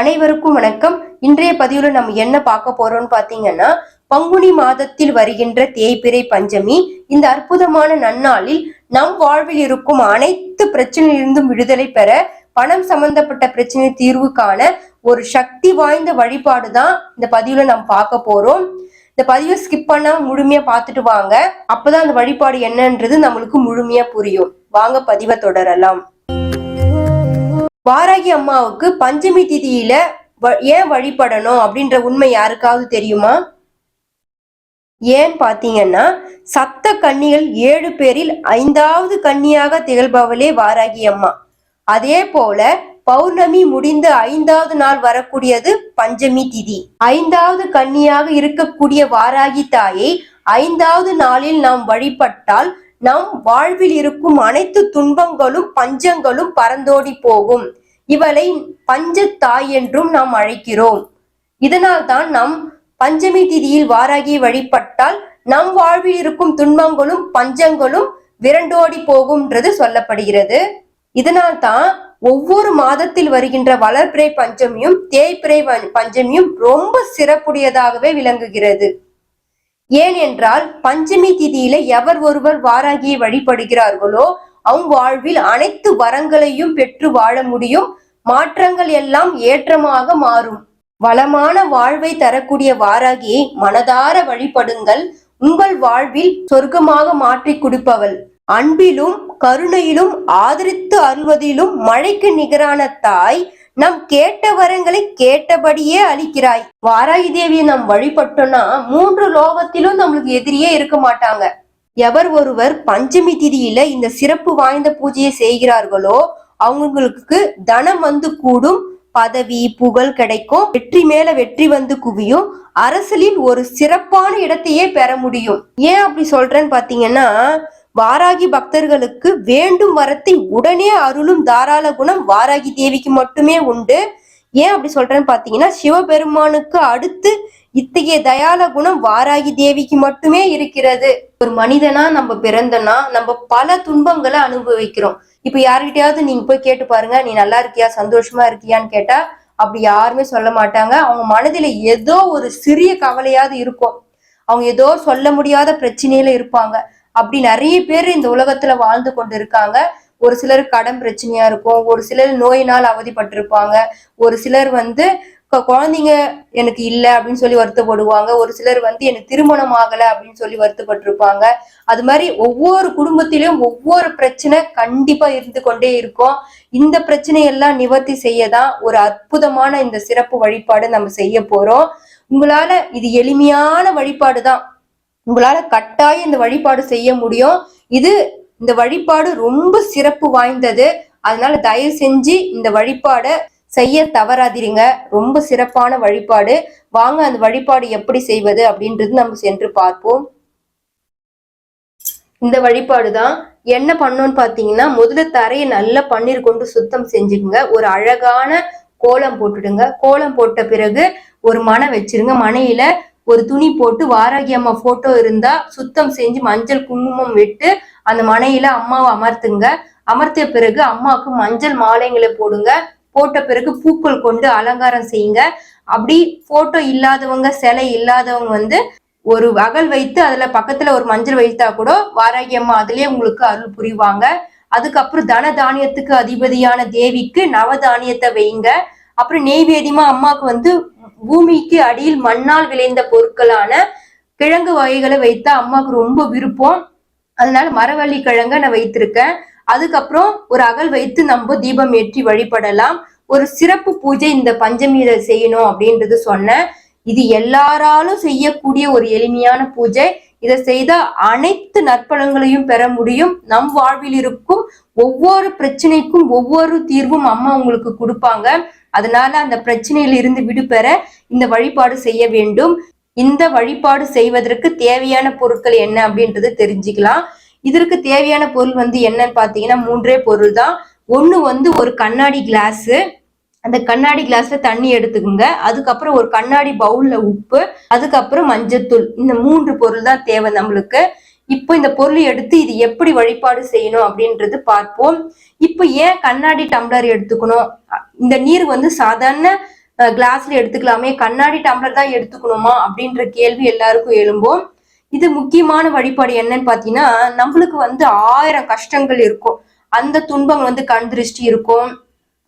அனைவருக்கும் வணக்கம். இன்றைய பதிவுல நம்ம என்ன பார்க்க போறோம்னு பாத்தீங்கன்னா பங்குனி மாதத்தில் வருகின்ற தேய்பிறை பஞ்சமி இந்த அற்புதமான நன்னாளில் நம் வாழ்வில் இருக்கும் அனைத்து பிரச்சனையிலிருந்தும் விடுதலை பெற பணம் சம்பந்தப்பட்ட பிரச்சனை தீர்வு காண ஒரு சக்தி வாய்ந்த வழிபாடு தான் இந்த பதிவுல நம்ம பார்க்க போறோம். இந்த பதிவை ஸ்கிப் பண்ணாம முழுமையா பார்த்துட்டு வாங்க. அப்பதான் அந்த வழிபாடு என்னன்றது நம்மளுக்கு முழுமையா புரியும். வாங்க பதிவை தொடரலாம். வாராகி அம்மாவுக்கு பஞ்சமி திதியில ஏன் வழிபடணும் அப்படின்ற உண்மை யாருக்காவது தெரியுமா? ஏன் பாத்தீங்கன்னா சப்த கன்னிகள் ஏழு பேரில் ஐந்தாவது கன்னியாக திகழ்பவளே வாராகி அம்மா. அதே போல பௌர்ணமி முடிந்து ஐந்தாவது நாள் வரக்கூடியது பஞ்சமி திதி. ஐந்தாவது கன்னியாக இருக்கக்கூடிய வாராகி தாயை ஐந்தாவது நாளில் நாம் வழிபட்டால் நம் வாழ்வில் இருக்கும் அனைத்து துன்பங்களும் பஞ்சங்களும் பறந்தோடி போகும். இவளை பஞ்ச தாய் என்றும் நாம் அழைக்கிறோம். இதனால் தான் நம் பஞ்சமி திதியில் வாராகி வழிபட்டால் நம் வாழ்வில் இருக்கும் துன்பங்களும் பஞ்சங்களும் விரண்டோடி போகும்ன்றது சொல்லப்படுகிறது. இதனால் தான் ஒவ்வொரு மாதத்தில் வருகின்ற வளர்பிறை பஞ்சமியும் தேய்பிறை பஞ்சமியும் ரொம்ப சிறப்புடையதாகவே விளங்குகிறது. ஏனென்றால் பஞ்சமி திதியில எவர் ஒருவர் வாராகியை வழிபடுகிறார்களோ அவங்க வாழ்வில் அனைத்து வரங்களையும் பெற்று வாழ முடியும். மாற்றங்கள் எல்லாம் ஏற்றமாக மாறும். வளமான வாழ்வை தரக்கூடிய வாராகியை மனதார வழிபடுங்கள். உங்கள் வாழ்வில் சொர்க்கமாக மாற்றி கொடுப்பவள். அன்பிலும் கருணையிலும் ஆதரித்து அருள்வதிலும் மழைக்கு நிகரான தாய் நம் கேட்ட வரங்களை கேட்டபடியே அளிக்கிறாய் வாராகி தேவியை நாம் வழிபட்டோம்னா மூன்று லோகத்திலும் நம்மளுக்கு எதிரியே இருக்க மாட்டாங்க. எவர் ஒருவர் பஞ்சமி திதியில இந்த சிறப்பு வாய்ந்த பூஜையை செய்கிறார்களோ அவங்களுக்கு தனம் வந்து கூடும். பதவி புகழ் கிடைக்கும். வெற்றி மேல வெற்றி வந்து குவியும். அரசலில் ஒரு சிறப்பான இடத்தையே பெற முடியும். ஏன் அப்படி சொல்றேன்னு பாத்தீங்கன்னா வாராகி பக்தர்களுக்கு வேண்டும் வரத்தை உடனே அருளும் தாராள குணம் வாராகி தேவிக்கு மட்டுமே உண்டு. ஏன் அப்படி சொல்றேன்னு பாத்தீங்கன்னா சிவபெருமானுக்கு அடுத்து இத்தகைய தயால குணம் வாராகி தேவிக்கு மட்டுமே இருக்கிறது. ஒரு மனிதனா நம்ம பிறந்தனா நம்ம பல துன்பங்களை அனுபவிக்கிறோம். இப்ப யாருக்கிட்டயாவது நீங்க போய் கேட்டு பாருங்க நீ நல்லா இருக்கியா? சந்தோஷமா இருக்கியான்னு கேட்டா அப்படி யாருமே சொல்ல மாட்டாங்க. அவங்க மனதில ஏதோ ஒரு சிறிய கவலையாவது இருக்கும். அவங்க ஏதோ சொல்ல முடியாத பிரச்சனையில இருப்பாங்க. அப்படி நிறைய பேர் இந்த உலகத்துல வாழ்ந்து கொண்டு இருக்காங்க ஒரு சிலர் கடன் பிரச்சனையா இருக்கும். ஒரு சிலர் நோயினால் அவதிப்பட்டிருப்பாங்க. ஒரு சிலர் வந்து குழந்தைங்க எனக்கு இல்லை அப்படின்னு சொல்லி வருத்தப்படுவாங்க. ஒரு சிலர் வந்து எனக்கு திருமணம் ஆகலை அப்படின்னு சொல்லி வருத்தப்பட்டிருப்பாங்க. அது மாதிரி ஒவ்வொரு குடும்பத்திலும் ஒவ்வொரு பிரச்சனை கண்டிப்பா இருந்து கொண்டே இருக்கும். இந்த பிரச்சனையெல்லாம் நிவர்த்தி செய்யதான் ஒரு அற்புதமான இந்த சிறப்பு வழிபாடு நம்ம செய்ய போறோம். உங்களால இது எளிமையான வழிபாடு தான் உங்களால கட்டாயம் இந்த வழிபாடு செய்ய முடியும். இது இந்த வழிபாடு ரொம்ப சிறப்பு வாய்ந்தது. அதனால தயவு செஞ்சு இந்த வழிபாடை செய்ய தவறாதிருங்க ரொம்ப சிறப்பான வழிபாடு. வாங்க அந்த வழிபாடு எப்படி செய்வது அப்படின்றது நம்ம சென்று பார்ப்போம். இந்த வழிபாடு தான் என்ன பண்ணோம்னு பார்த்தீங்கன்னா முதல்ல தரையை நல்லா பன்னீர் கொண்டு சுத்தம் செஞ்சுக்குங்க. ஒரு அழகான கோலம் போட்டுடுங்க. கோலம் போட்ட பிறகு ஒரு மனை வச்சிருங்க. மனையில ஒரு துணி போட்டு வாராகி அம்மா போட்டோ இருந்தா சுத்தம் செஞ்சு மஞ்சள் குங்குமம் விட்டு அந்த மனையில அம்மாவை அமர்த்துங்க. அமர்த்திய பிறகு அம்மாவுக்கு மஞ்சள் மாலைங்களை போடுங்க. போட்ட பிறகு பூக்கள் கொண்டு அலங்காரம் செய்யுங்க. அப்படி போட்டோ இல்லாதவங்க சிலை இல்லாதவங்க வந்து ஒரு அகல் வைத்து அதுல பக்கத்துல ஒரு மஞ்சள் வைத்தா கூட வாராகி அம்மா அதுலயே உங்களுக்கு அருள் புரிவாங்க. அதுக்கப்புறம் தன தானியத்துக்கு அதிபதியான தேவிக்கு நவதானியத்தை வைங்க அப்புறம் நெய்வேதியமா அம்மாவுக்கு வந்து பூமிக்கு அடியில் மண்ணால் விளைந்த பொருட்களான கிழங்கு வகைகளை வைத்தா அம்மாவுக்கு ரொம்ப விருப்பம். அதனால மரவள்ளி கிழங்க நான் வைத்திருக்கேன். அதுக்கப்புறம் ஒரு அகல் வைத்து நம்ம தீபம் ஏற்றி வழிபடலாம். ஒரு சிறப்பு பூஜை இந்த பஞ்சமியில செய்யணும் அப்படின்றது சொன்னேன். இது எல்லாராலும் செய்யக்கூடிய ஒரு எளிமையான பூஜை. இதை செய்தா அனைத்து நற்பலன்களையும் பெற முடியும். நம் வாழ்வில் இருக்கும் ஒவ்வொரு பிரச்சனைக்கும் ஒவ்வொரு தீர்வும் அம்மா உங்களுக்கு கொடுப்பாங்க. அதனால அந்த பிரச்சனையில இருந்து விடுபெற இந்த வழிபாடு செய்ய வேண்டும். இந்த வழிபாடு செய்வதற்கு தேவையான பொருட்கள் என்ன அப்படின்றத தெரிஞ்சுக்கலாம். இதற்கு தேவையான பொருள் வந்து என்னன்னு பாத்தீங்கன்னா மூன்றே பொருள் தான். ஒண்ணு வந்து ஒரு கண்ணாடி கிளாஸ் அந்த கண்ணாடி கிளாஸ்ல தண்ணி எடுத்துக்கோங்க. அதுக்கப்புறம் ஒரு கண்ணாடி பவுல்ல உப்பு. அதுக்கப்புறம் மஞ்சத்தூள். இந்த மூன்று பொருள் தான் தேவை நம்மளுக்கு. இப்போ இந்த பொருள் எடுத்து இது எப்படி வழிபாடு செய்யணும் அப்படின்றது பார்ப்போம். இப்போ ஏன் கண்ணாடி டம்ளர் எடுத்துக்கணும்? இந்த நீர் வந்து சாதாரண கிளாஸ்ல எடுத்துக்கலாமே கண்ணாடி டம்ளர் தான் எடுத்துக்கணுமா அப்படின்ற கேள்வி எல்லாருக்கும் எழும்போம். இது முக்கியமான வழிபாடு என்னன்னு பாத்தீங்கன்னா நம்மளுக்கு வந்து ஆயிரம் கஷ்டங்கள் இருக்கும். அந்த துன்பம் வந்து கண் திருஷ்டி இருக்கும்.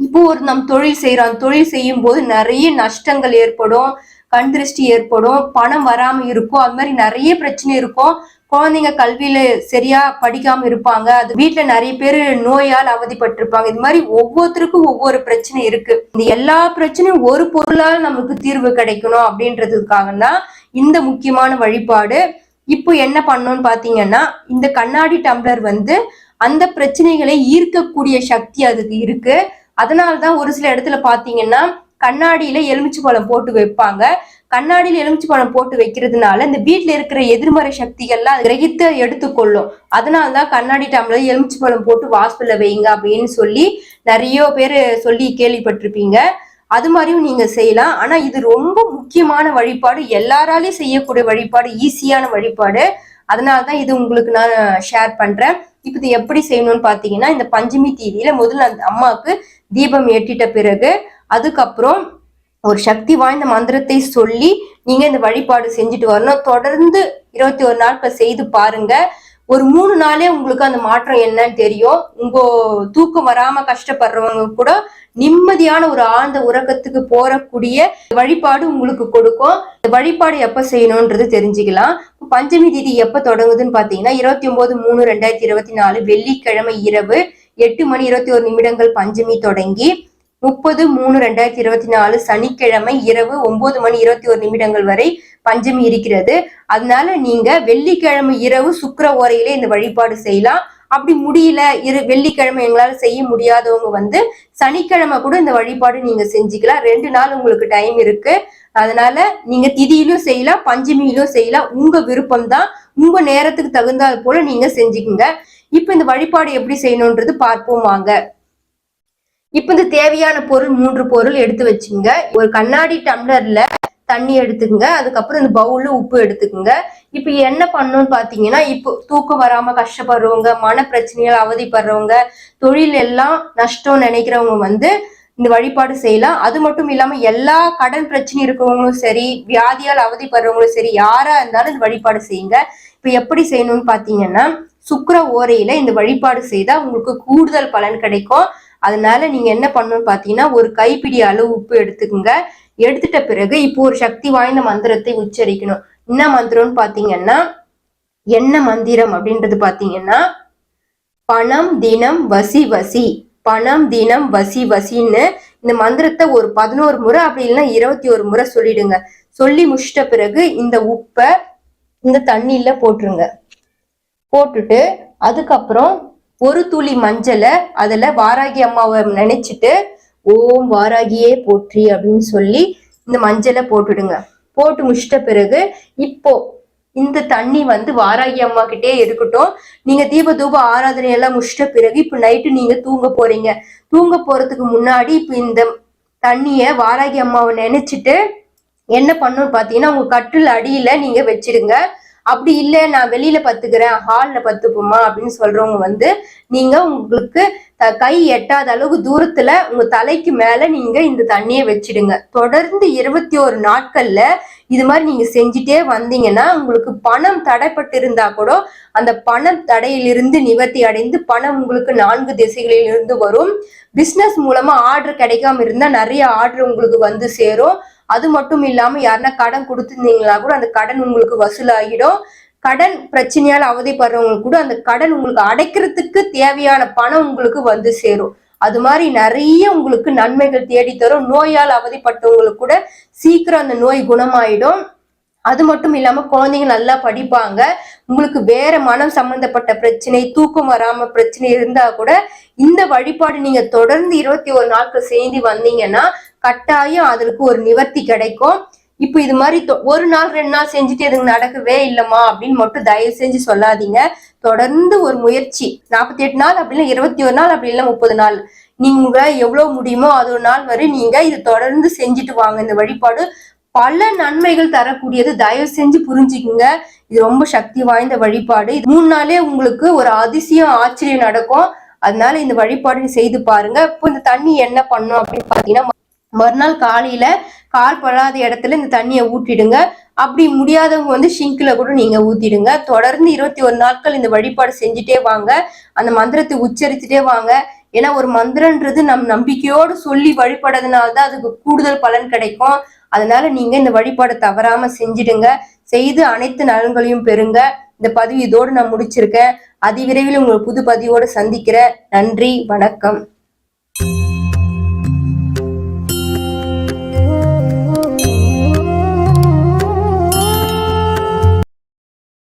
இப்போ ஒரு நம் தொழில் செய்யறோம் தொழில் செய்யும் போது நிறைய நஷ்டங்கள் ஏற்படும் கண் திருஷ்டி ஏற்படும் பணம் வராம இருக்கும். அது மாதிரி நிறைய பிரச்சனை இருக்கும். குழந்தைங்க கல்வியில சரியா படிக்காம இருப்பாங்க. அது வீட்டுல நிறைய பேர் நோயால் அவதிப்பட்டிருப்பாங்க. இது மாதிரி ஒவ்வொருத்தருக்கும் ஒவ்வொரு பிரச்சனை இருக்கு. இந்த எல்லா பிரச்சனையும் ஒரு பொருளால் நமக்கு தீர்வு கிடைக்கணும் அப்படின்றதுக்காக தான் இந்த முக்கியமான வழிபாடு. இப்போ என்ன பண்ணோம்னு பாத்தீங்கன்னா இந்த கண்ணாடி டம்ளர் வந்து அந்த பிரச்சனைகளை ஈர்க்கக்கூடிய சக்தி அதுக்கு இருக்கு. அதனாலதான் ஒரு சில இடத்துல பாத்தீங்கன்னா கண்ணாடியில எலுமிச்சை பழம் போட்டு வைப்பாங்க. கண்ணாடியில் எலுமிச்சு பழம் போட்டு வைக்கிறதுனால இந்த வீட்டுல இருக்கிற எதிர்மறை சக்திகள்லாம் கிரகித்து எடுத்துக்கொள்ளும். அதனாலதான் கண்ணாடி டம்ளர் எலுமிச்சு பழம் போட்டு வாசல்ல வைங்க அப்படின்னு சொல்லி நிறைய பேர் சொல்லி கேள்விப்பட்டிருப்பீங்க. அது மாதிரியும் நீங்க செய்யலாம். ஆனா இது ரொம்ப முக்கியமான வழிபாடு. எல்லாராலையும் செய்யக்கூடிய வழிபாடு ஈஸியான வழிபாடு. அதனாலதான் இது உங்களுக்கு நான் ஷேர் பண்றேன். இப்போ இது எப்படி செய்யணும்னு பாத்தீங்கன்னா இந்த பஞ்சமி தீதியில முதல்ல அந்த அம்மாவுக்கு தீபம் ஏற்றிட்ட பிறகு அதுக்கப்புறம் ஒரு சக்தி வாய்ந்த மந்திரத்தை சொல்லி நீங்க இந்த வழிபாடு செஞ்சுட்டு வரணும். தொடர்ந்து இருபத்தி ஒரு நாட்கள் செய்து பாருங்க. ஒரு மூணு நாளே உங்களுக்கு அந்த மாற்றம் என்னன்னு தெரியும். உங்க தூக்கம் வராம கஷ்டப்படுறவங்க கூட நிம்மதியான ஒரு ஆழ்ந்த உறக்கத்துக்கு போறக்கூடிய வழிபாடு உங்களுக்கு கொடுக்கும். இந்த வழிபாடு எப்ப செய்யணும்ன்றது தெரிஞ்சுக்கலாம். பஞ்சமி தீதி எப்ப தொடங்குதுன்னு பாத்தீங்கன்னா இருபத்தி ஒன்பது மூணு ரெண்டாயிரத்தி இருபத்தி நாலு வெள்ளிக்கிழமை இரவு எட்டு மணி இருபத்தி ஒரு நிமிடங்கள் பஞ்சமி தொடங்கி முப்பது மூணு ரெண்டாயிரத்தி இருபத்தி நாலு சனிக்கிழமை இரவு ஒன்பது மணி இருபத்தி ஒரு நிமிடங்கள் வரை பஞ்சமி இருக்கிறது. அதனால நீங்க வெள்ளிக்கிழமை இரவு சுக்கர ஓரையிலே இந்த வழிபாடு செய்யலாம். அப்படி முடியல இரு வெள்ளிக்கிழமை எங்களால் செய்ய முடியாதவங்க வந்து சனிக்கிழமை கூட இந்த வழிபாடு நீங்க செஞ்சுக்கலாம். ரெண்டு நாள் உங்களுக்கு டைம் இருக்கு. அதனால நீங்க திதியிலும் செய்யலாம் பஞ்சமியிலும் செய்யலாம். உங்க விருப்பம் தான் உங்க நேரத்துக்கு தகுந்தால் போல நீங்க செஞ்சுக்குங்க. இப்ப இந்த வழிபாடு எப்படி செய்யணும்ன்றது பார்ப்போம் வாங்க. இப்ப இந்த தேவையான பொருள் மூன்று பொருள் எடுத்து வச்சுங்க. ஒரு கண்ணாடி டம்ளர்ல தண்ணி எடுத்துக்கங்க. அதுக்கப்புறம் இந்த பவுல்ல உப்பு எடுத்துக்கோங்க. இப்ப என்ன பண்ணணும்னு பாத்தீங்கன்னா இப்போ தூக்கம் வராம கஷ்டப்படுறவங்க மன பிரச்சனைகள் அவதிப்படுறவங்க தொழில் எல்லாம் நஷ்டம் நினைக்கிறவங்க வந்து இந்த வழிபாடு செய்யலாம். அது மட்டும் இல்லாம எல்லா கடன் பிரச்சனை இருக்கிறவங்களும் சரி வியாதியால் அவதிப்படுறவங்களும் சரி யாரா இருந்தாலும் இந்த வழிபாடு செய்யுங்க. இப்ப எப்படி செய்யணும்னு பாத்தீங்கன்னா சுக்கர ஓரையில இந்த வழிபாடு செய்தா உங்களுக்கு கூடுதல் பலன் கிடைக்கும். அதனால நீங்க என்ன பண்ணணும்னு பாத்தீங்கன்னா ஒரு கைப்பிடி அளவு உப்பு எடுத்துக்கோங்க. எடுத்துட்ட பிறகு இப்போ ஒரு சக்தி வாய்ந்த மந்திரத்தை உச்சரிக்கணும். என்ன மந்திரம்னு பாத்தீங்கன்னா என்ன மந்திரம் அப்படின்றது பாத்தீங்கன்னா பணம் தினம் வசி வசி. பணம் தினம் வசி வசின்னு இந்த மந்திரத்தை ஒரு பதினோரு முறை அப்படி இல்லைன்னா இருபத்தி ஒரு முறை சொல்லிடுங்க. சொல்லி முடிச்சிட்ட பிறகு இந்த உப்பை இந்த தண்ணியில போட்டுருங்க. போட்டுட்டு அதுக்கப்புறம் ஒரு துளி மஞ்சளை அதுல வாராகி அம்மாவை நினைச்சிட்டு ஓம் வாராகியே போற்றி அப்படின்னு சொல்லி இந்த மஞ்சளை போட்டுடுங்க. போட்டு முடிச்சிட்ட பிறகு இப்போ இந்த தண்ணி வந்து வாராகி அம்மா கிட்டே இருக்கட்டும் நீங்க தீப தூப ஆராதனை எல்லாம் முடிச்சிட்ட பிறகு இப்ப நைட்டு நீங்க தூங்க போறீங்க. தூங்க போறதுக்கு முன்னாடி இப்ப இந்த தண்ணிய வாராகி அம்மாவை நினைச்சிட்டு என்ன பண்ணணும்னு பாத்தீங்கன்னா உங்க கட்டில் அடியில நீங்க வச்சிடுங்க. அப்படி இல்லை நான் வெளியில பத்துக்கிறேன் ஹால்ல பத்துப்போமா அப்படின்னு சொல்றவங்க வந்து நீங்க உங்களுக்கு த- கை எட்டாத அளவுக்கு தூரத்துல உங்க தலைக்கு மேல நீங்க இந்த தண்ணியை வச்சிடுங்க. தொடர்ந்து இருபத்தி ஒரு நாட்கள்ல இது மாதிரி நீங்க செஞ்சுட்டே வந்தீங்கன்னா உங்களுக்கு பணம் தடைப்பட்டு இருந்தா கூட அந்த பணம் தடையிலிருந்து நிவர்த்தி அடைந்து பணம் உங்களுக்கு நான்கு திசைகளில் இருந்து வரும். பிசினஸ் மூலமா ஆர்டர் கிடைக்காம இருந்தா நிறைய ஆர்டர் உங்களுக்கு வந்து சேரும். அது மட்டும் இல்லாம யாருன்னா கடன் கொடுத்துருந்தீங்களா கூட அந்த கடன் உங்களுக்கு வசூலாகிடும். கடன் பிரச்சனையால் அவதிப்படுறவங்களுக்கு கூட அந்த கடன் உங்களுக்கு அடைக்கிறதுக்கு தேவையான பணம் உங்களுக்கு வந்து சேரும். அது மாதிரி நிறைய உங்களுக்கு நன்மைகள் தேடி தரும். நோயால் அவதிப்பட்டவங்களுக்கு கூட சீக்கிரம் அந்த நோய் குணமாயிடும். அது மட்டும் இல்லாம குழந்தைங்க நல்லா படிப்பாங்க. உங்களுக்கு வேற மனம் சம்பந்தப்பட்ட பிரச்சனை தூக்கம் வராம பிரச்சனை இருந்தா கூட இந்த வழிபாடு நீங்க தொடர்ந்து இருபத்தி ஒரு நாட்கள் சேர்ந்து வந்தீங்கன்னா கட்டாயம் அதற்கு ஒரு நிவர்த்தி கிடைக்கும். இப்போ இது மாதிரி தொ- ஒரு நாள் ரெண்டு நாள் செஞ்சுட்டு எதுக்கு நடக்கவே இல்லைம்மா அப்படின்னு மட்டும் தயவு செஞ்சு சொல்லாதீங்க. தொடர்ந்து ஒரு முயற்சி. நாற்பத்தி எட்டு நாள் அப்படின்னா இருபத்தி ஒரு நாள் அப்படி இல்லை முப்பது நாள். நீங்க எவ்வளவு முடியுமோ அது ஒரு நாள் வரை நீங்க இது தொடர்ந்து செஞ்சுட்டு வாங்க. இந்த வழிபாடு பல நன்மைகள் தரக்கூடியது. தயவு செஞ்சு புரிஞ்சுக்குங்க. இது ரொம்ப சக்தி வாய்ந்த வழிபாடு. இது மூணு நாளே உங்களுக்கு ஒரு அதிசயம் ஆச்சரியம் நடக்கும். அதனால இந்த வழிபாடு செய்து பாருங்க. இப்போ இந்த தண்ணி என்ன பண்ணும் அப்படின்னு பாத்தீங்கன்னா மறுநாள் காலையில கால் படாத இடத்துல இந்த தண்ணியை ஊற்றிடுங்க. அப்படி முடியாதவங்க வந்து ஷிங்க்ல கூட நீங்க ஊத்திடுங்க. தொடர்ந்து இருபத்தி ஒரு நாட்கள் இந்த வழிபாடு செஞ்சுட்டே வாங்க. அந்த மந்திரத்தை உச்சரிச்சுட்டே வாங்க. ஏன்னா ஒரு மந்திரன்றது நம் நம்பிக்கையோடு சொல்லி வழிபடுறதுனால தான் அதுக்கு கூடுதல் பலன் கிடைக்கும். அதனால நீங்க இந்த வழிபாடு தவறாம செஞ்சிடுங்க. செய்து அனைத்து நலன்களையும் பெறுங்க. இந்த பதிவு இதோடு நான் முடிச்சிருக்கேன். அதிவிரைவில் உங்கள் புது பதிவோடு சந்திக்கிறேன். நன்றி. வணக்கம்.